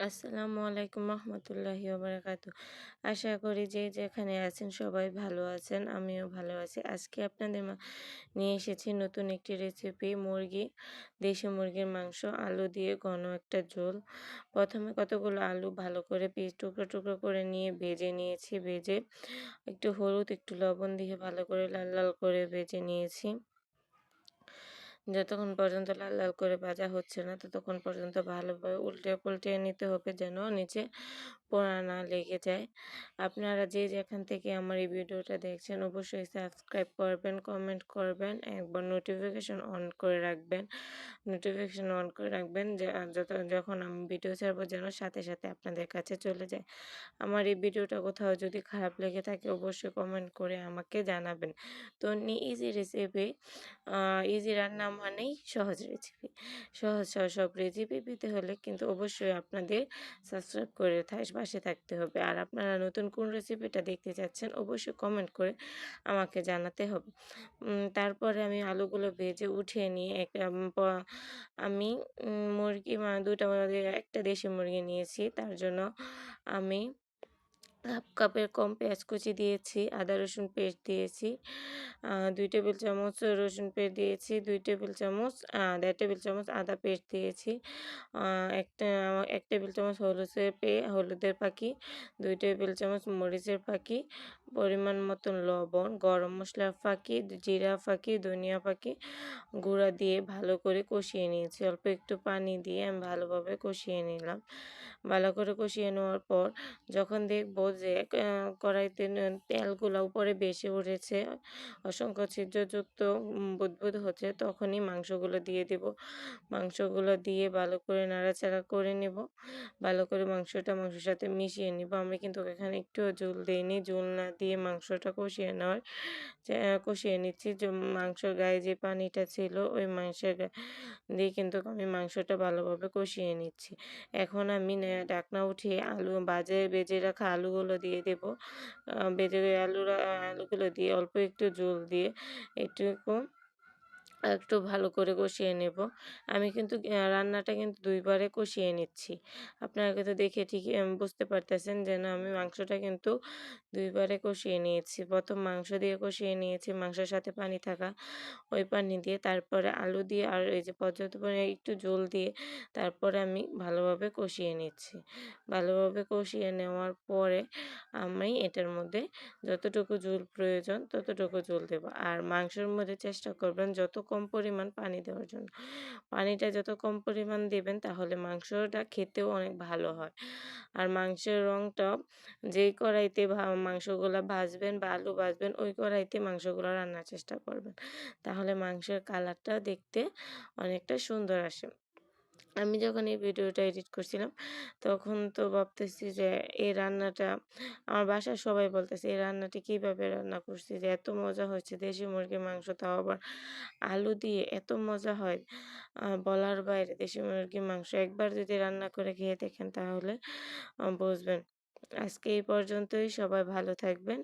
আসসালামু আলাইকুম রহমতুল্লাহি ওবারাকাতু আশা করি যে যেখানে আছেন সবাই ভালো আছেন, আমিও ভালো আছি। আজকে আপনাদের নিয়ে এসেছি নতুন একটি রেসিপি মুরগি, দেশি মুরগির মাংস, আলু দিয়ে ঘন একটা ঝোল। প্রথমে কতগুলো আলু ভালো করে পিস টুকরো টুকরো করে নিয়ে ভেজে নিয়েছি। ভেজে একটু হলুদ, একটু লবণ দিয়ে ভালো করে লাল লাল করে ভেজে নিয়েছি। যতক্ষণ পর্যন্ত লাল লাল করে ভাজা হচ্ছে না, ততক্ষণ পর্যন্ত ভালোভাবে উল্টে পুল্টে নিতে হবে যেন নিচে পোড়া না লেগে যায়। আপনারা যে যেখান থেকে আমার এই ভিডিওটা দেখছেন, অবশ্যই সাবস্ক্রাইব করবেন, কমেন্ট করবেন, একবার নোটিফিকেশন অন করে রাখবেন। নোটিফিকেশন অন করে রাখবেন যত, যখন আমি ভিডিও ছাড়বো যেন সাথে সাথে আপনাদের কাছে চলে যায়। আমার এই ভিডিওটা কোথাও যদি খারাপ লেগে থাকে, অবশ্যই কমেন্ট করে আমাকে জানাবেন। তো ইজি রেসিপি ইজি রান্না মানেই সহজ রেসিপি সহজ সহজ সব রেসিপি পেতে হলে কিন্তু অবশ্যই আপনাদের সাবস্ক্রাইব করে পাশে থাকতে হবে। আর আপনারা নতুন কোন রেসিপিটা দেখতে চাচ্ছেন, অবশ্যই কমেন্ট করে আমাকে জানাতে হবে। তারপরে আমি আলুগুলো ভেজে উঠিয়ে নিয়ে একটা আমি মুরগি দুটা একটা দেশি মুরগি নিয়েছি। তার জন্য আমি হাফ কাপের কম পেঁয়াজ কুচি দিয়েছি, আদা, রসুন পেস্ট দিয়েছি দুই টেবিল চামচ রসুন পেস্ট দিয়েছি, দুই টেবিল চামচ দেড় টেবিল চামচ আদা পেস্ট দিয়েছি একটা, এক টেবিল চামচ হলুদের পে, হলুদের পাখি, দুই টেবিল চামচ মরিচের পাখি, পরিমাণ মতন লবণ, গরম মশলার ফাঁকি জিরা ফাঁকি ধনিয়া ফাঁকি গুঁড়া দিয়ে ভালো করে কষিয়ে নিয়েছি। অল্প একটু পানি দিয়ে আমি ভালোভাবে কষিয়ে নিলাম। ভালো করে কষিয়ে নেওয়ার পর যখন দেখব যে কড়াইতে তেলগুলো উপরে বেশি উঠেছে, অসংখ্য ছিদ্রযুক্ত বুদবুদ হচ্ছে, তখনই মাংসগুলো দিয়ে দেব। মাংসগুলো দিয়ে ভালো করে নাড়াচাড়া করে নেব। ভালো করে মাংসটা মাংসের সাথে মিশিয়ে নিব। আমি কিন্তু এখানে একটু জল দিইনি, জল না দিয়ে মাংসটা কষিয়ে নেওয়ার কষিয়ে নিচ্ছি। যে, মাংসর গায়ে যে পানিটা ছিল, ওই মাংসের দিয়ে কিন্তু আমি মাংসটা ভালোভাবে কষিয়ে নিচ্ছি। এখন আমি ঢাকনা উঠিয়ে আলু বাজে বেজে রাখা আলুগুলো দিয়ে দেব। বেজে আলুরা আলুগুলো দিয়ে অল্প একটু জল দিয়ে একটু একটু ভালো করে কষিয়ে নেব। আমি কিন্তু রান্নাটা কিন্তু দুইবারে কষিয়ে নিচ্ছি। আপনারা কিন্তু দেখে ঠিকই বুঝতে পারতেছেন যে না, আমি মাংসটা কিন্তু দুইবারে কষিয়ে নিয়েছি। প্রথম মাংস দিয়ে কষিয়ে নিয়েছি, মাংসের সাথে পানি থাকা, ওই পানি দিয়ে, তারপরে আলু দিয়ে আর এই যে পর্যাপ্ত পরিমাণে একটু জল দিয়ে, তারপরে আমি ভালোভাবে কষিয়ে নিচ্ছি। ভালোভাবে কষিয়ে নেওয়ার পরে আমি এটার মধ্যে যতটুকু জল প্রয়োজন, ততটুকু জল দেব। আর মাংসের মধ্যে চেষ্টা করবেন যত কম পরিমাণ পানি দেওয়ার জন্য। পানিটা যত কম পরিমাণ দেবেন, তাহলে মাংসটা খেতেও অনেক ভালো হয়। আর মাংসের রঙটা যেই কড়াইতে মাংসগুলো ভাজবেন বা আলু ভাজবেন, ওই কড়াইতে মাংসগুলো রান্নার চেষ্টা করবেন। তাহলে মাংসের কালারটা দেখতে অনেকটা সুন্দর আসে। আমি যখন এই ভিডিওটা এডিট করছিলাম, তখন তো ভাবতেছি যে, এই রান্নাটা আমার বাসার সবাই বলতেছে, এই রান্নাটি কীভাবে রান্না করছি যে এত মজা হচ্ছে দেশি মুরগির মাংস, তাও আবার আলু দিয়ে এত মজা হয়। বলার বাইরে দেশি মুরগির মাংস একবার যদি রান্না করে খেয়ে দেখেন, তাহলে বুঝবেন। আজকে এই পর্যন্তই, সবাই ভালো থাকবেন।